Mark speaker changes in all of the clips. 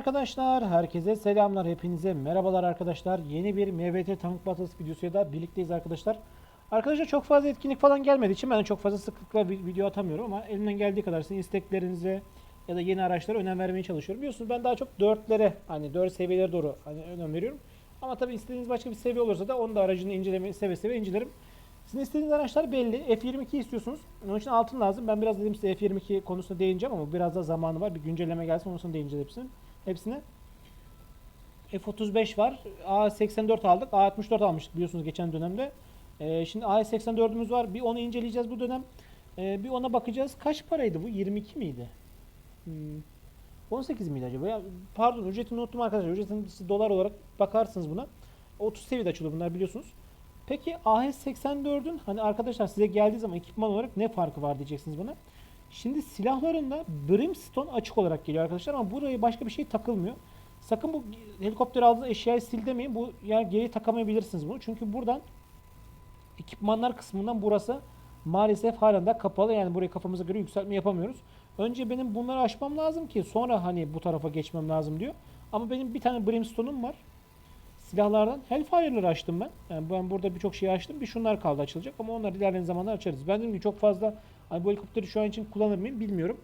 Speaker 1: Arkadaşlar herkese selamlar hepinize merhabalar arkadaşlar yeni bir MVT Tank Battles videosuyla da birlikteyiz arkadaşlar Arkadaşlar çok fazla etkinlik falan gelmediği için ben çok fazla sıklıkla vi- video atamıyorum ama elimden geldiği kadar sizin isteklerinize ya da yeni araçlara önem vermeye çalışıyorum biliyorsunuz ben daha çok 4'lere hani 4 seviyelere doğru hani önem veriyorum ama tabi istediğiniz başka bir seviye olursa da onu da aracını inceleme seve seve incelerim sizin istediğiniz araçlar belli. F22 istiyorsunuz. Onun için altın lazım. Ben biraz dedim size F22 konusunda değineceğim ama biraz da zamanı var. Bir güncelleme gelsin onun sonra değineceğiz hepsini. Hepsine. F35 var. A84 aldık. A64 almıştık biliyorsunuz geçen dönemde. Ee, şimdi A84'ümüz var. Bir onu inceleyeceğiz bu dönem. Ee, bir ona bakacağız. Kaç paraydı bu? 22 miydi? Hmm. 18 miydi acaba? Ya, pardon ücretini unuttum arkadaşlar. Ücretini siz dolar olarak bakarsınız buna. 30 seviyede açılıyor bunlar biliyorsunuz. Peki AS84'ün hani arkadaşlar size geldiği zaman ekipman olarak ne farkı var diyeceksiniz bana. Şimdi silahlarında Brimstone açık olarak geliyor arkadaşlar ama buraya başka bir şey takılmıyor. Sakın bu helikopter aldığınız eşyayı sil demeyin. Bu yani geri takamayabilirsiniz bunu. Çünkü buradan ekipmanlar kısmından burası maalesef halen de kapalı. Yani burayı kafamıza göre yükseltme yapamıyoruz. Önce benim bunları aşmam lazım ki sonra hani bu tarafa geçmem lazım diyor. Ama benim bir tane Brimstone'um var. Silahlardan Hellfire'ları açtım ben. Yani ben burada birçok şey açtım. Bir şunlar kaldı açılacak ama onları ilerleyen zamanlar açarız. Ben dedim ki çok fazla hani bu helikopteri şu an için kullanır mıyım bilmiyorum.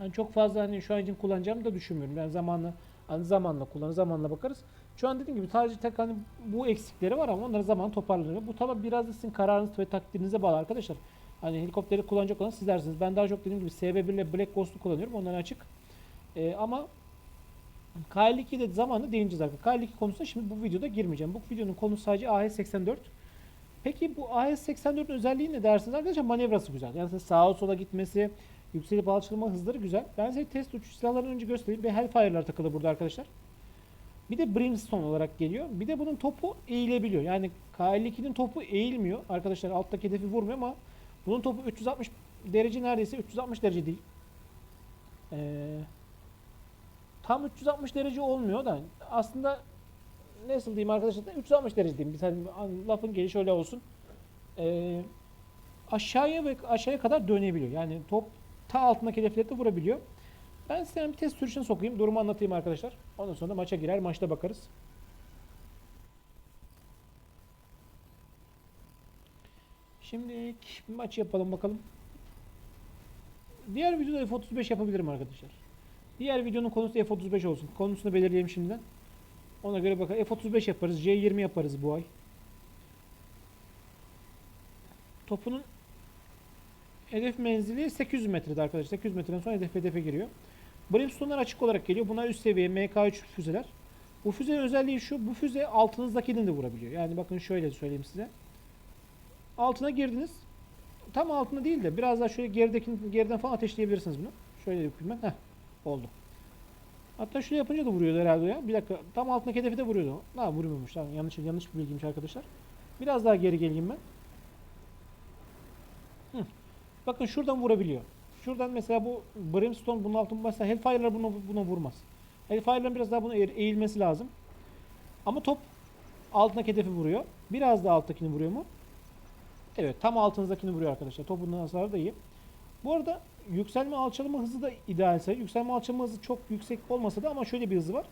Speaker 1: Yani çok fazla hani şu an için kullanacağımı da düşünmüyorum. Yani zamanla hani zamanla kullanır, zamanla bakarız. Şu an dediğim gibi sadece tek hani bu eksikleri var ama onları zaman toparlanıyor. Bu tabi biraz da sizin kararınız ve takdirinize bağlı arkadaşlar. Hani helikopteri kullanacak olan sizlersiniz. Ben daha çok dediğim gibi SB1 ile Black Ghost'u kullanıyorum. Ondan açık. Ee, ama KL2'de zamanla değineceğiz arkadaşlar. KL2 konusuna şimdi bu videoda girmeyeceğim. Bu videonun konusu sadece AS84. Peki bu AS84'ün özelliği ne dersiniz arkadaşlar? Manevrası güzel. Yani sağa sola gitmesi, yükselip alçalma hızları güzel. Ben size test uçuş silahlarını önce göstereyim. Ve Hellfire'lar takılı burada arkadaşlar. Bir de Brimstone olarak geliyor. Bir de bunun topu eğilebiliyor. Yani KL2'nin topu eğilmiyor. Arkadaşlar alttaki hedefi vurmuyor ama bunun topu 360 derece neredeyse 360 derece değil. Eee tam 360 derece olmuyor da aslında nasıl diyeyim arkadaşlar 360 derece diyeyim. Bir tane lafın gelişi öyle olsun. Ee, aşağıya ve aşağıya kadar dönebiliyor. Yani top ta altındaki hedefleri de vurabiliyor. Ben size bir test sürüşünü sokayım. Durumu anlatayım arkadaşlar. Ondan sonra maça girer. Maçta bakarız. Şimdi maç yapalım bakalım. Diğer videoda F35 yapabilirim arkadaşlar. Diğer videonun konusu F35 olsun. Konusunu belirleyelim şimdiden. Ona göre bakalım. F35 yaparız. C20 yaparız bu ay. Topunun hedef menzili 800 metrede arkadaşlar. 800 metreden sonra hedef hedefe giriyor. Brimstone'lar açık olarak geliyor. Bunlar üst seviye MK3 füzeler. Bu füzenin özelliği şu. Bu füze altınızdakini de vurabiliyor. Yani bakın şöyle söyleyeyim size. Altına girdiniz. Tam altına değil de biraz daha şöyle geridekini geriden falan ateşleyebilirsiniz bunu. Şöyle ben. Heh. Oldu. Hatta şunu yapınca da vuruyordu herhalde ya. Bir dakika. Tam altındaki hedefi de vuruyordu. Ha vurmuyormuş. Tamam, yanlış yanlış bir bilgiymiş arkadaşlar. Biraz daha geri geleyim ben. Hı. Bakın şuradan vurabiliyor. Şuradan mesela bu Brimstone bunun altında mesela Hellfire'lar buna, buna vurmaz. Hellfire'ların biraz daha buna eğ- eğilmesi lazım. Ama top altındaki hedefi vuruyor. Biraz da alttakini vuruyor mu? Evet tam altınızdakini vuruyor arkadaşlar. Topun hasarı da iyi. Bu arada yükselme alçalma hızı da idealse. Yükselme alçalma hızı çok yüksek olmasa da ama şöyle bir hızı var.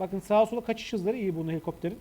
Speaker 1: Bakın sağa sola kaçış hızları iyi bunun helikopterin.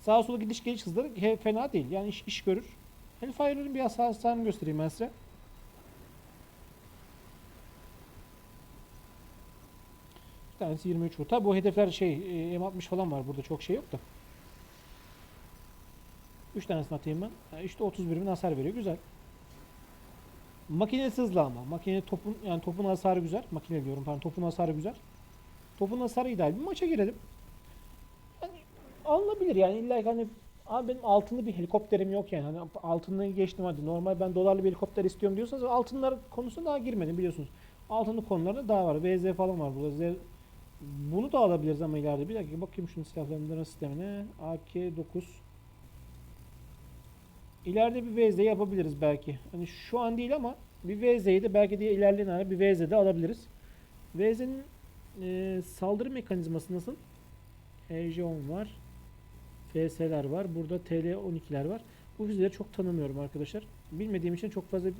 Speaker 1: Sağa sola gidiş geliş hızları fena değil. Yani iş, iş görür. Hellfire'ların bir hasarını göstereyim ben size. Bir tanesi 23 vur. Tabi bu hedefler şey e, M60 falan var burada çok şey yok da. 3 tanesini atayım ben. Yani işte 31 bin hasar veriyor. Güzel. Makinesi hızlı ama. Makine topun yani topun hasarı güzel. Makine diyorum pardon. Topun hasarı güzel. Topun hasarı ideal. Bir maça girelim. Yani alınabilir yani illa hani abi benim altınlı bir helikopterim yok yani. Hani altınlığı geçtim hadi. Normal ben dolarlı bir helikopter istiyorum diyorsanız altınlar konusuna daha girmedim biliyorsunuz. Altınlı konularda daha var. VZ falan var burada. Z bunu da alabiliriz ama ileride. Bir dakika bakayım şunun silahlarından sistemine. AK-9 İleride bir VZ yapabiliriz belki. Hani şu an değil ama bir VZ'yi de belki de ilerleyen ara bir VZ de alabiliriz. VZ'nin e, saldırı mekanizması nasıl? HJ10 var. FS'ler var. Burada TL12'ler var. Bu füzeleri çok tanımıyorum arkadaşlar. Bilmediğim için çok fazla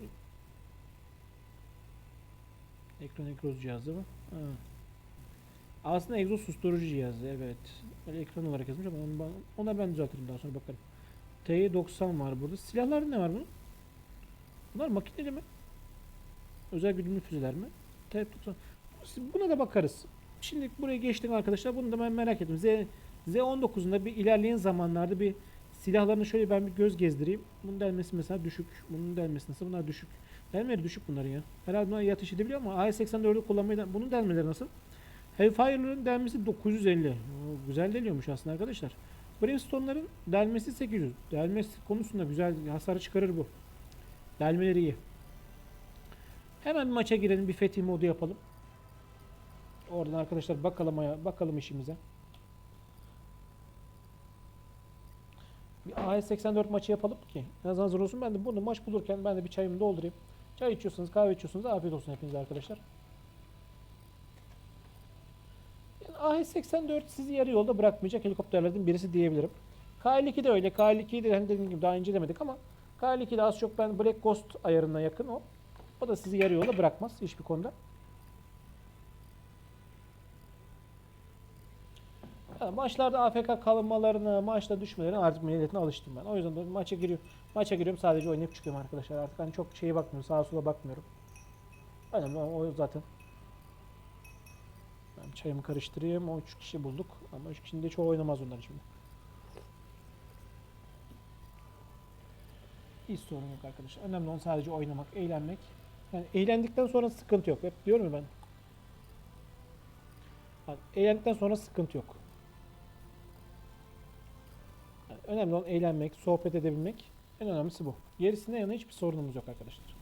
Speaker 1: Ekran egzoz cihazı mı? Ha. Aslında egzoz susturucu cihazı evet. Böyle ekran olarak yazmış ama onu ben, ona ben düzeltirim daha sonra bakarım. T90 var burada. Silahlarda ne var bunun? Bunlar makineli mi? Özel güdümlü füzeler mi? T90. Buna da bakarız. Şimdi buraya geçtik arkadaşlar. Bunu da ben merak ettim. Z Z19'unda bir ilerleyen zamanlarda bir silahlarını şöyle ben bir göz gezdireyim. Bunun delmesi mesela düşük. Bunun delmesi nasıl? Bunlar düşük. Delmeleri düşük bunların ya. Herhalde bunlar yatış edebiliyor ama AS84'ü kullanmayı da bunun delmeleri nasıl? Hellfire'ların delmesi 950. Oo, güzel deliyormuş aslında arkadaşlar. Brimstone'ların delmesi 800. Delmesi konusunda güzel hasarı çıkarır bu. Delmeleri iyi. Hemen bir maça girelim. Bir fetih modu yapalım. Oradan arkadaşlar bakalım bakalım işimize. Bir AS84 maçı yapalım ki en azından olsun. Ben de bunu maç bulurken ben de bir çayımı doldurayım. Çay içiyorsanız, kahve içiyorsanız afiyet olsun hepinize arkadaşlar. Yani AS84 sizi yarı yolda bırakmayacak helikopterlerden birisi diyebilirim. K52 de öyle. K52'yi de hani dediğim gibi daha incelemedik ama K52 de az çok ben Black Ghost ayarına yakın o. O da sizi yarı yolda bırakmaz hiçbir konuda. Yani maçlarda AFK kalınmalarına, maçta düşmelerine artık milletine alıştım ben. O yüzden de maça giriyorum. Maça giriyorum sadece oynayıp çıkıyorum arkadaşlar. Artık hani çok şeye bakmıyorum. Sağa sola bakmıyorum. Önemli o zaten. Ben çayımı karıştırayım. O 3 kişi bulduk. Ama 3 kişinin de çoğu oynamaz onlar şimdi. Hiç sorun yok arkadaşlar. Önemli olan sadece oynamak, eğlenmek. Yani eğlendikten sonra sıkıntı yok. Hep diyorum ya ben. Bak, eğlendikten sonra sıkıntı yok. Yani önemli olan eğlenmek, sohbet edebilmek. En önemlisi bu. Gerisine yana hiçbir sorunumuz yok arkadaşlar.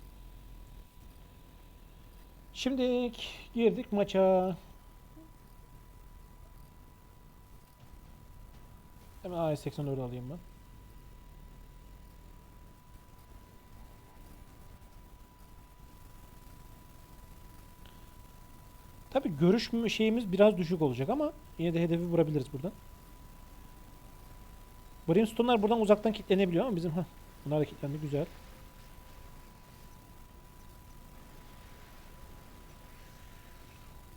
Speaker 1: Şimdi girdik maça. Hemen AS84'ü alayım ben. Tabi görüş şeyimiz biraz düşük olacak ama yine de hedefi vurabiliriz buradan. Brimstone'lar buradan uzaktan kilitlenebiliyor ama bizim ha bunlar da kilitlendi güzel.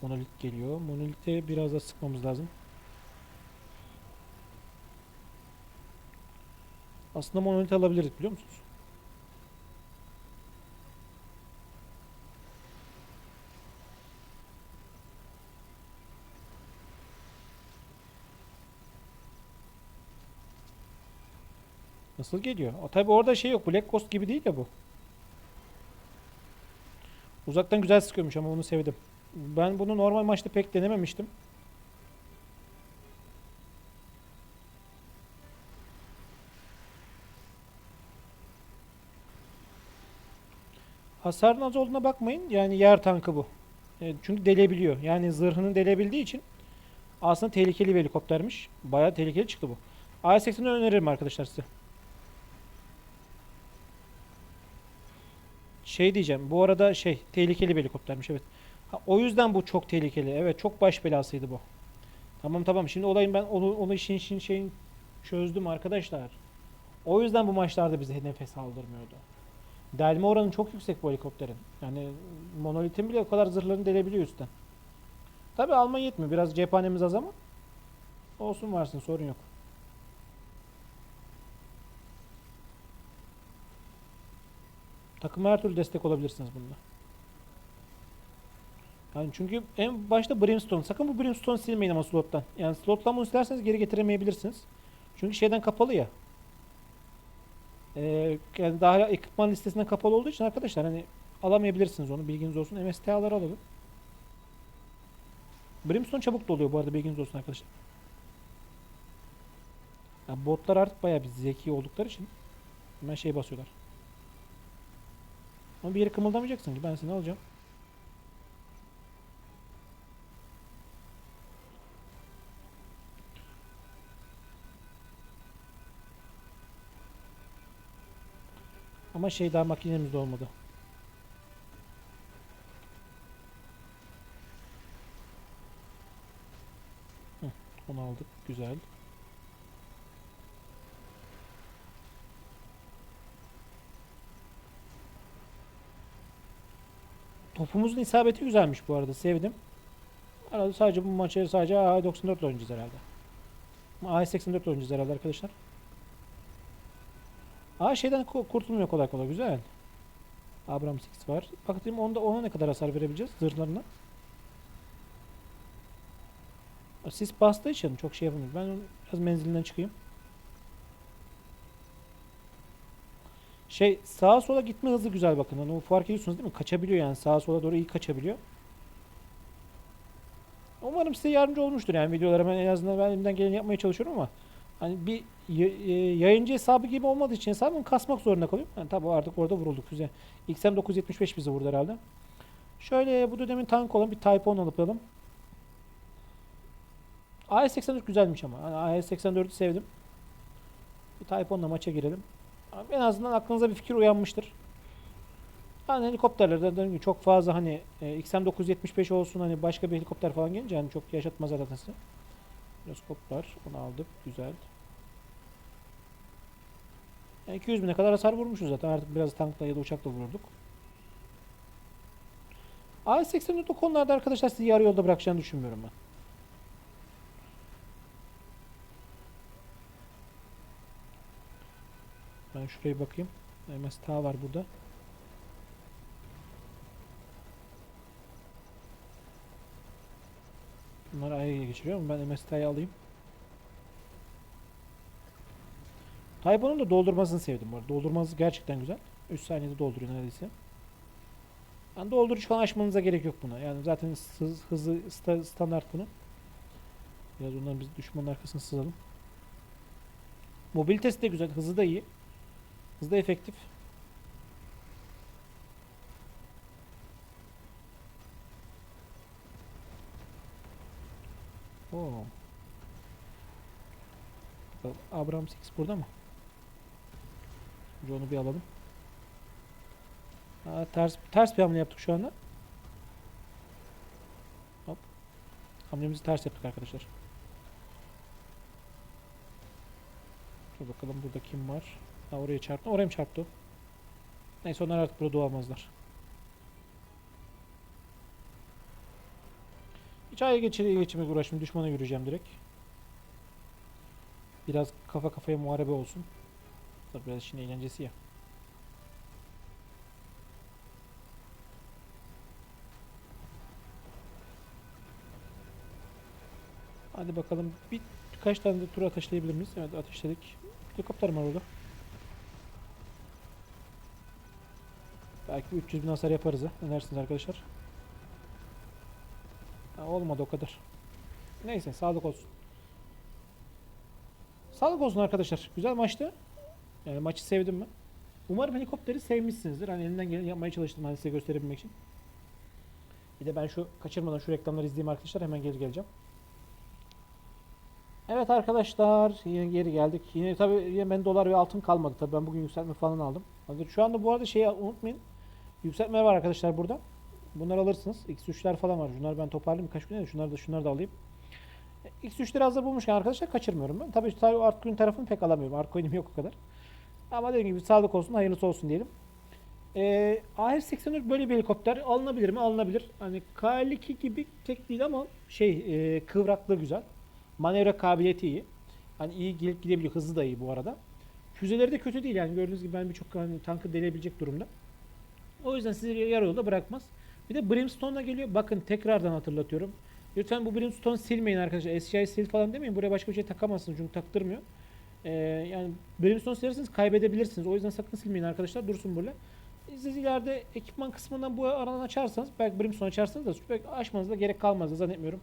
Speaker 1: Monolit geliyor. Monolit'e biraz daha sıkmamız lazım. Aslında monolit alabiliriz biliyor musunuz? Nasıl geliyor? O tabi orada şey yok. Black Ghost gibi değil ya bu. Uzaktan güzel sıkıyormuş ama onu sevdim. Ben bunu normal maçta pek denememiştim. Hasarın az olduğuna bakmayın. Yani yer tankı bu. E, çünkü delebiliyor. Yani zırhını delebildiği için aslında tehlikeli bir helikoptermiş. Bayağı tehlikeli çıktı bu. A80'i öneririm arkadaşlar size. Şey diyeceğim. Bu arada şey tehlikeli bir helikoptermiş evet. Ha, o yüzden bu çok tehlikeli. Evet çok baş belasıydı bu. Tamam tamam. Şimdi olayın ben onu onu işin işin şeyin çözdüm arkadaşlar. O yüzden bu maçlarda bize nefes aldırmıyordu. Delme oranı çok yüksek bu helikopterin. Yani monolitin bile o kadar zırhlarını delebiliyor üstten. Tabi alma yetmiyor. Biraz cephanemiz az ama olsun varsın sorun yok. Takıma her türlü destek olabilirsiniz bunda. Yani çünkü en başta Brimstone. Sakın bu Brimstone silmeyin ama slottan. Yani slottan bunu silerseniz geri getiremeyebilirsiniz. Çünkü şeyden kapalı ya. Ee, yani daha ekipman listesinden kapalı olduğu için arkadaşlar hani alamayabilirsiniz onu bilginiz olsun. MSTA'ları alalım. Brimstone çabuk doluyor bu arada bilginiz olsun arkadaşlar. Ya botlar artık bayağı bir zeki oldukları için hemen şey basıyorlar. Ama bir yere kımıldamayacaksın ki ben seni alacağım. Ama şey daha makinemizde olmadı. Hı, onu aldık. Güzel. Topumuzun isabeti güzelmiş bu arada. Sevdim. Arada sadece bu maçı sadece A94 ile oynayacağız herhalde. A84 ile oynayacağız herhalde arkadaşlar. A şeyden ku- kurtulmuyor kolay kolay. Güzel. Abrams X var. Bakayım onda ona ne kadar hasar verebileceğiz zırhlarına. Sis bastığı için çok şey yapamıyorum. Ben biraz menzilinden çıkayım. Şey sağa sola gitme hızı güzel bakın. Onu fark ediyorsunuz değil mi? Kaçabiliyor yani. Sağa sola doğru iyi kaçabiliyor. Umarım size yardımcı olmuştur yani videolara ben en azından ben elimden geleni yapmaya çalışıyorum ama hani bir yayıncı hesabı gibi olmadığı için hesabımı kasmak zorunda kalıyorum. Yani tabii artık orada vurulduk güzel. XM 975 bizi vurdu herhalde. Şöyle bu dönemin tank olan bir Type 10 alıp alalım. AS84 güzelmiş ama. Yani AS84'ü sevdim. Bir Type 10'la maça girelim. En azından aklınıza bir fikir uyanmıştır. Yani helikopterlerde dediğim gibi çok fazla hani e, XM975 olsun hani başka bir helikopter falan gelince hani çok yaşatmaz zaten size. Miroskop var. Onu aldık. Güzel. Yani 200 bine kadar hasar vurmuşuz zaten. Artık biraz tankla ya da uçakla vururduk. A84 o konularda arkadaşlar sizi yarı yolda bırakacağını düşünmüyorum ben. Ben şuraya bakayım. MS Ta var burada. Bunları A'ya geçiriyor mu? Ben MS Ta'yı alayım. Tayfun'un da doldurmasını sevdim bu arada. Doldurması gerçekten güzel. 3 saniyede dolduruyor neredeyse. Yani doldurucu falan açmanıza gerek yok buna. Yani zaten hız, hızı sta- standart bunun. Biraz ondan biz düşmanın arkasına sızalım. Mobilitesi de güzel. Hızı da iyi. Hızı da efektif. Oo. Abrams X burada mı? Önce onu bir alalım. Aa, ters ters bir hamle yaptık şu anda. Hop. Hamlemizi ters yaptık arkadaşlar. Dur bakalım burada kim var? Ha oraya çarptı. Oraya mı çarptı? Neyse onlar artık burada doğamazlar. Hiç aya geçire geçime uğraşmayayım. Düşmana yürüyeceğim direkt. Biraz kafa kafaya muharebe olsun. Tabii biraz işin eğlencesi ya. Hadi bakalım bir birkaç tane de tur ateşleyebilir miyiz? Evet ateşledik. Helikopter var orada. Belki bir 300 bin hasar yaparız ha. Ne dersiniz arkadaşlar? Ha, olmadı o kadar. Neyse sağlık olsun. Sağlık olsun arkadaşlar. Güzel maçtı. Yani maçı sevdim ben. Umarım helikopteri sevmişsinizdir. Hani elinden geleni yapmaya çalıştım hani size gösterebilmek için. Bir de ben şu kaçırmadan şu reklamları izleyeyim arkadaşlar. Hemen geri geleceğim. Evet arkadaşlar yine geri geldik. Yine tabii yine ben dolar ve altın kalmadı. Tabii ben bugün yükseltme falan aldım. Hadi Şu anda bu arada şeyi unutmayın. Yükseltme var arkadaşlar burada. Bunları alırsınız. X3'ler falan var. Şunları ben toparlayayım birkaç güne de şunları da şunları da alayım. X3'leri hazır bulmuşken arkadaşlar kaçırmıyorum ben. Tabii tabii Artcoin tarafını pek alamıyorum. Artcoin'im yok o kadar. Ama dediğim gibi sağlık olsun, hayırlısı olsun diyelim. Ee, AR-84 böyle bir helikopter alınabilir mi? Alınabilir. Hani K52 gibi tek değil ama şey e, kıvraklığı güzel. Manevra kabiliyeti iyi. Hani iyi gelip gidebiliyor. Hızı da iyi bu arada. Füzeleri de kötü değil yani. Gördüğünüz gibi ben birçok hani, tankı delebilecek durumda. O yüzden sizi yarı yolda bırakmaz. Bir de Brimstone'la geliyor. Bakın tekrardan hatırlatıyorum. Lütfen bu Brimstone silmeyin arkadaşlar. SCI sil falan demeyin. Buraya başka bir şey takamazsınız çünkü taktırmıyor. Ee, yani Brimstone silerseniz kaybedebilirsiniz. O yüzden sakın silmeyin arkadaşlar. Dursun böyle. Siz ileride ekipman kısmından bu alanı açarsanız belki Brimstone açarsanız da belki açmanıza gerek kalmaz da zannetmiyorum.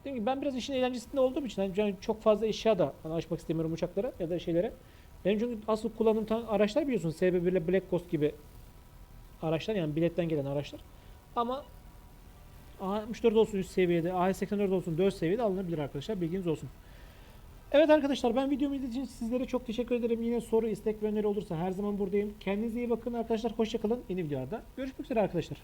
Speaker 1: Dediğim gibi ben biraz işin eğlencesinde olduğum için yani çok fazla eşya da hani açmak istemiyorum uçaklara ya da şeylere. Benim çünkü asıl kullandığım araçlar biliyorsunuz SB1 ile Black Ghost gibi araçlar yani biletten gelen araçlar. Ama A64 olsun üst seviyede, A84 olsun 4 seviyede alınabilir arkadaşlar. Bilginiz olsun. Evet arkadaşlar ben videomu izlediğiniz için sizlere çok teşekkür ederim. Yine soru, istek ve öneri olursa her zaman buradayım. Kendinize iyi bakın arkadaşlar. Hoşçakalın. Yeni videolarda görüşmek üzere arkadaşlar.